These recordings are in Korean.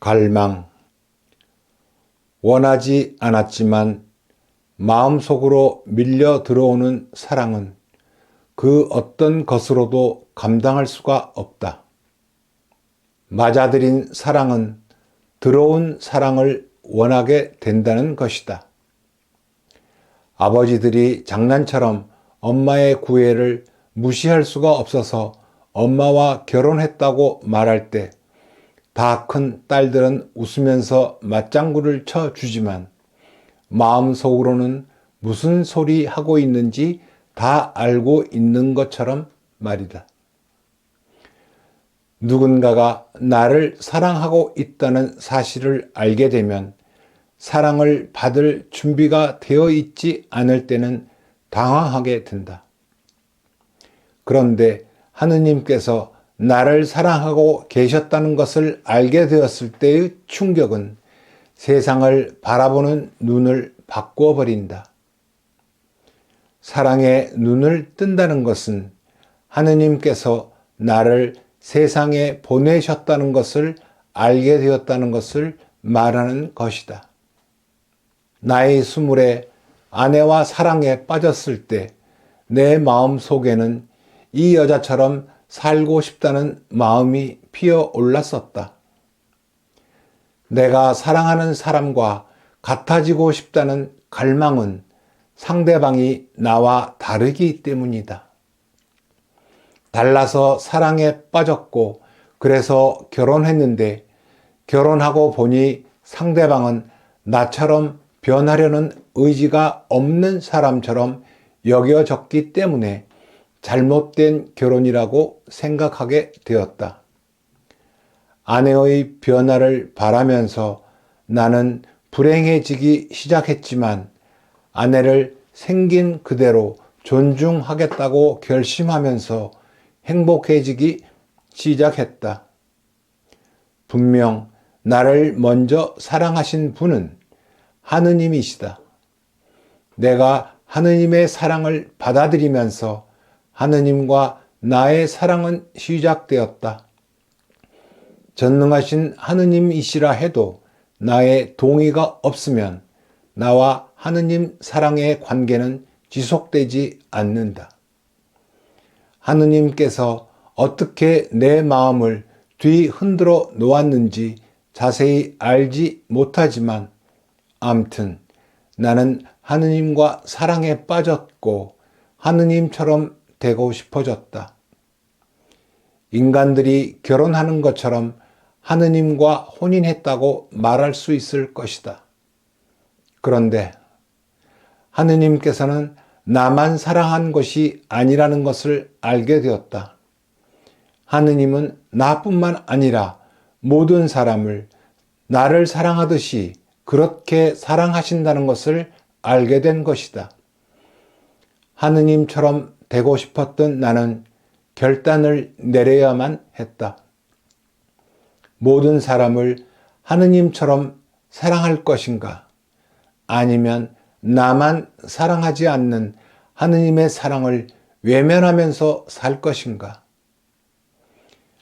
갈망. 원하지 않았지만 마음속으로 밀려 들어오는 사랑은 그 어떤 것으로도 감당할 수가 없다. 맞아들인 사랑은 들어온 사랑을 원하게 된다는 것이다. 아버지들이 장난처럼 엄마의 구애를 무시할 수가 없어서 엄마와 결혼했다고 말할 때 다 큰 딸들은 웃으면서 맞장구를 쳐 주지만 마음속으로는 무슨 소리 하고 있는지 다 알고 있는 것처럼 말이다. 누군가가 나를 사랑하고 있다는 사실을 알게 되면 사랑을 받을 준비가 되어 있지 않을 때는 당황하게 된다. 그런데 하느님께서 나를 사랑하고 계셨다는 것을 알게 되었을 때의 충격은 세상을 바라보는 눈을 바꾸어 버린다. 사랑의 눈을 뜬다는 것은 하느님께서 나를 세상에 보내셨다는 것을 알게 되었다는 것을 말하는 것이다. 나의 스물에 아내와 사랑에 빠졌을 때 내 마음 속에는 이 여자처럼 살고 싶다는 마음이 피어 올랐었다. 내가 사랑하는 사람과 같아지고 싶다는 갈망은 상대방이 나와 다르기 때문이다. 달라서 사랑에 빠졌고 그래서 결혼했는데 결혼하고 보니 상대방은 나처럼 변하려는 의지가 없는 사람처럼 여겨졌기 때문에 잘못된 결혼이라고 생각하게 되었다. 아내의 변화를 바라면서 나는 불행해지기 시작했지만 아내를 생긴 그대로 존중하겠다고 결심하면서 행복해지기 시작했다. 분명 나를 먼저 사랑하신 분은 하느님이시다. 내가 하느님의 사랑을 받아들이면서 하느님과 나의 사랑은 시작되었다. 전능하신 하느님이시라 해도 나의 동의가 없으면 나와 하느님 사랑의 관계는 지속되지 않는다. 하느님께서 어떻게 내 마음을 뒤 흔들어 놓았는지 자세히 알지 못하지만 암튼 나는 하느님과 사랑에 빠졌고 하느님처럼 되고 싶어졌다. 인간들이 결혼하는 것처럼 하느님과 혼인했다고 말할 수 있을 것이다. 그런데 하느님께서는 나만 사랑한 것이 아니라는 것을 알게 되었다. 하느님은 나뿐만 아니라 모든 사람을 나를 사랑하듯이 그렇게 사랑하신다는 것을 알게 된 것이다. 하느님처럼 되고 싶었던 나는 결단을 내려야만 했다. 모든 사람을 하느님처럼 사랑할 것인가? 아니면 나만 사랑하지 않는 하느님의 사랑을 외면하면서 살 것인가?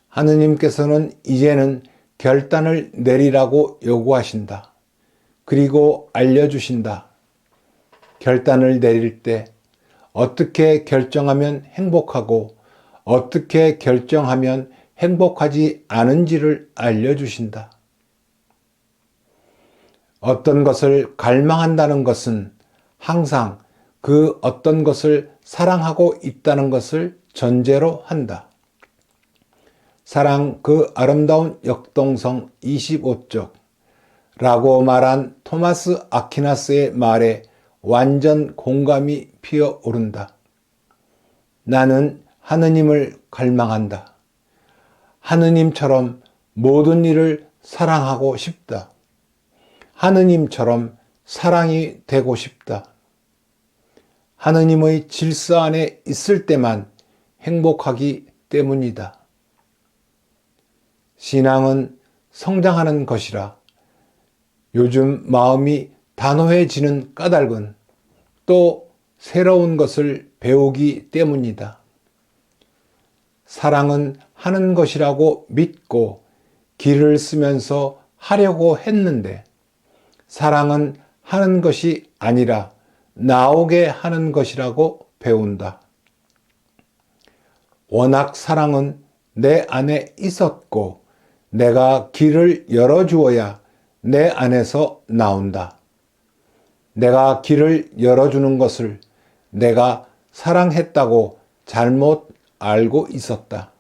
하느님께서는 이제는 결단을 내리라고 요구하신다. 그리고 알려주신다. 결단을 내릴 때 어떻게 결정하면 행복하고 어떻게 결정하면 행복하지 않은지를 알려주신다. 어떤 것을 갈망한다는 것은 항상 그 어떤 것을 사랑하고 있다는 것을 전제로 한다. 사랑 그 아름다운 역동성 25쪽 라고 말한 토마스 아키나스의 말에 완전 공감이 피어 오른다. 나는 하느님을 갈망한다. 하느님처럼 모든 일을 사랑하고 싶다. 하느님처럼 사랑이 되고 싶다. 하느님의 질서 안에 있을 때만 행복하기 때문이다. 신앙은 성장하는 것이라 요즘 마음이 단호해지는 까닭은 또 새로운 것을 배우기 때문이다. 사랑은 하는 것이라고 믿고 길을 쓰면서 하려고 했는데 사랑은 하는 것이 아니라 나오게 하는 것이라고 배운다. 워낙 사랑은 내 안에 있었고 내가 길을 열어주어야 내 안에서 나온다. 내가 길을 열어주는 것을 내가 사랑했다고 잘못 알고 있었다.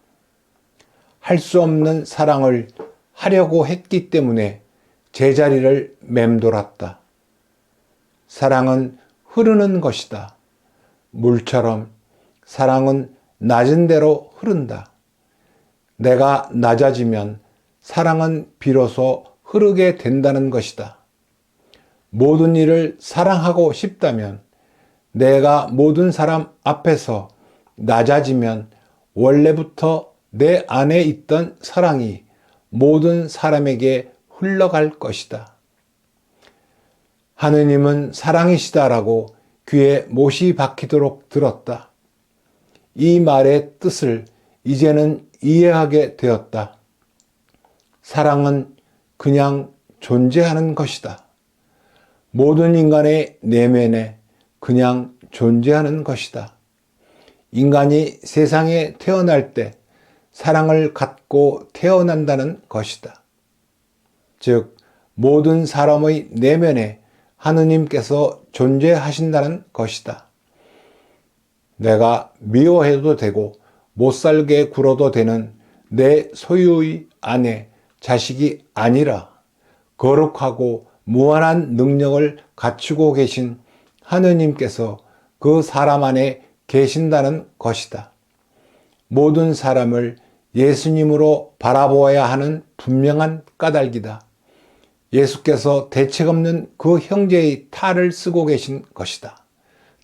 할 수 없는 사랑을 하려고 했기 때문에 제자리를 맴돌았다. 사랑은 흐르는 것이다. 물처럼 사랑은 낮은 대로 흐른다. 내가 낮아지면 사랑은 비로소 흐르게 된다는 것이다. 모든 일을 사랑하고 싶다면 내가 모든 사람 앞에서 낮아지면 원래부터 내 안에 있던 사랑이 모든 사람에게 흘러갈 것이다. 하느님은 사랑이시다라고 귀에 못이 박히도록 들었다. 이 말의 뜻을 이제는 이해하게 되었다. 사랑은 그냥 존재하는 것이다. 모든 인간의 내면에 그냥 존재하는 것이다. 인간이 세상에 태어날 때 사랑을 갖고 태어난다는 것이다. 즉, 모든 사람의 내면에 하느님께서 존재하신다는 것이다. 내가 미워해도 되고 못 살게 굴어도 되는 내 소유의 아내, 자식이 아니라 거룩하고 무한한 능력을 갖추고 계신 하느님께서 그 사람 안에 계신다는 것이다. 모든 사람을 예수님으로 바라보아야 하는 분명한 까닭이다. 예수께서 대책 없는 그 형제의 탈을 쓰고 계신 것이다.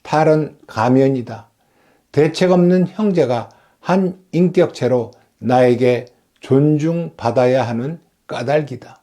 탈은 가면이다. 대책 없는 형제가 한 인격체로 나에게 존중받아야 하는 까닭이다.